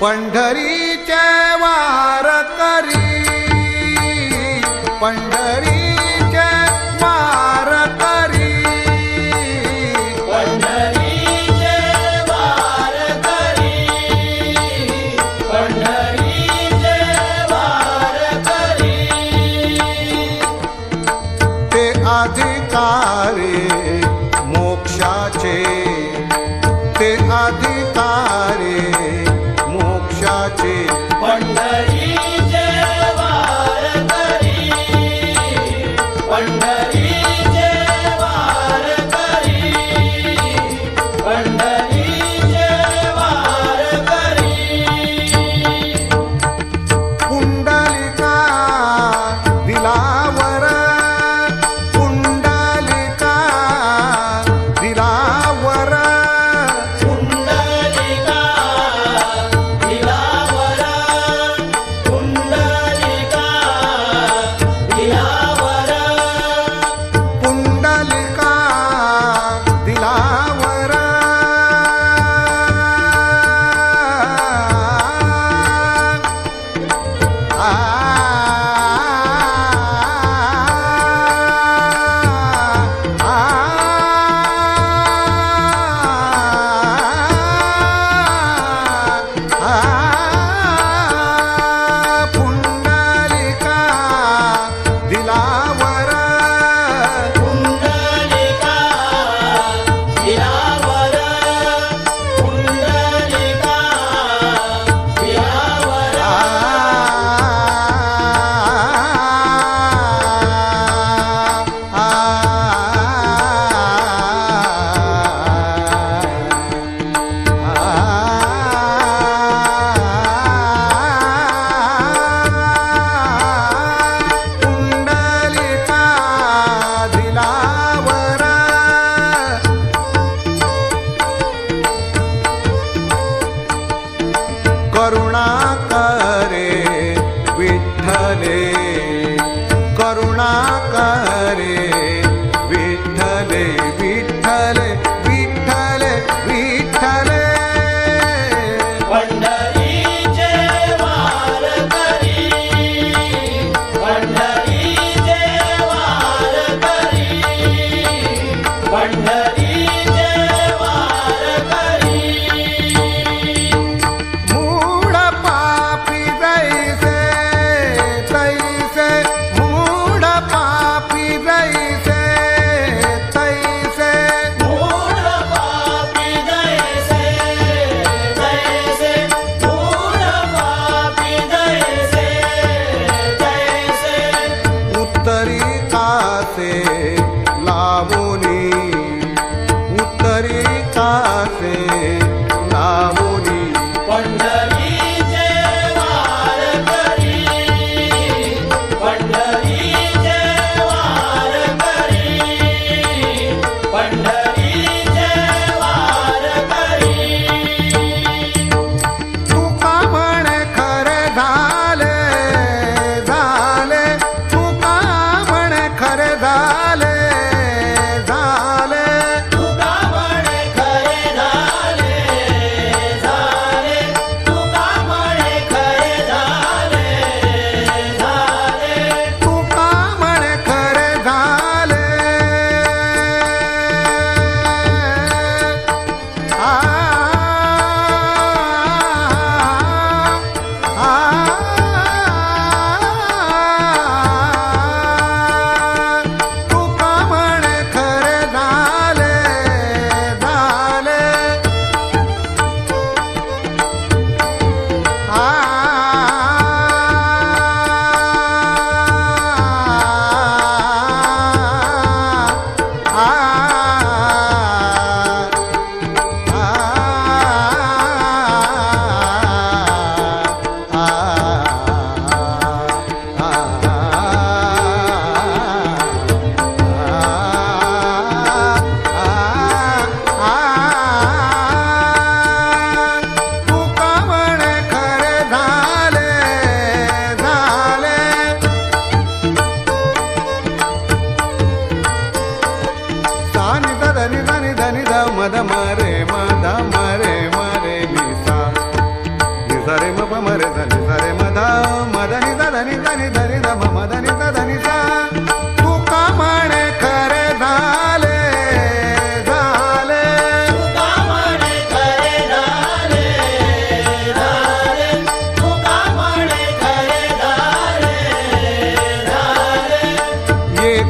पंढरीच्या अधिकारी मोक्षाचे ते अधिकारी கருணா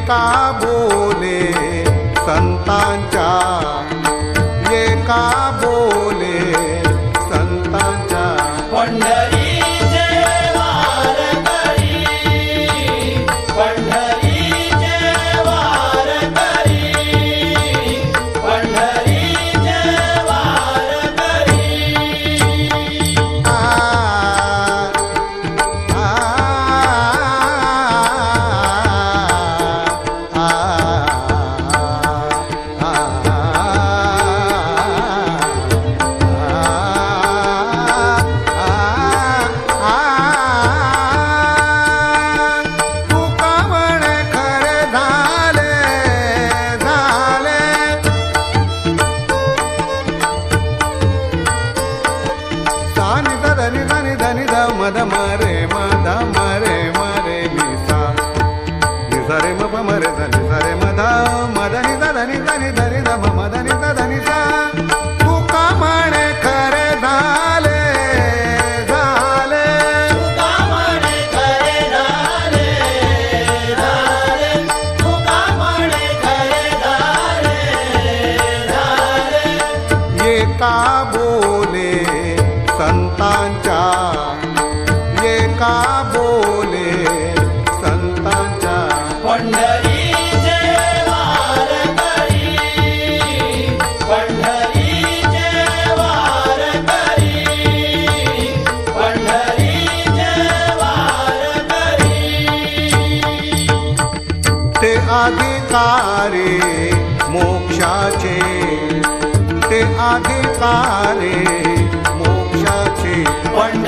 का mare, mare, mare, Lisa. Lisa, re, ma, ma. अधिकारे मोक्षाचे. ते अधिकारे मोक्षाचे. पण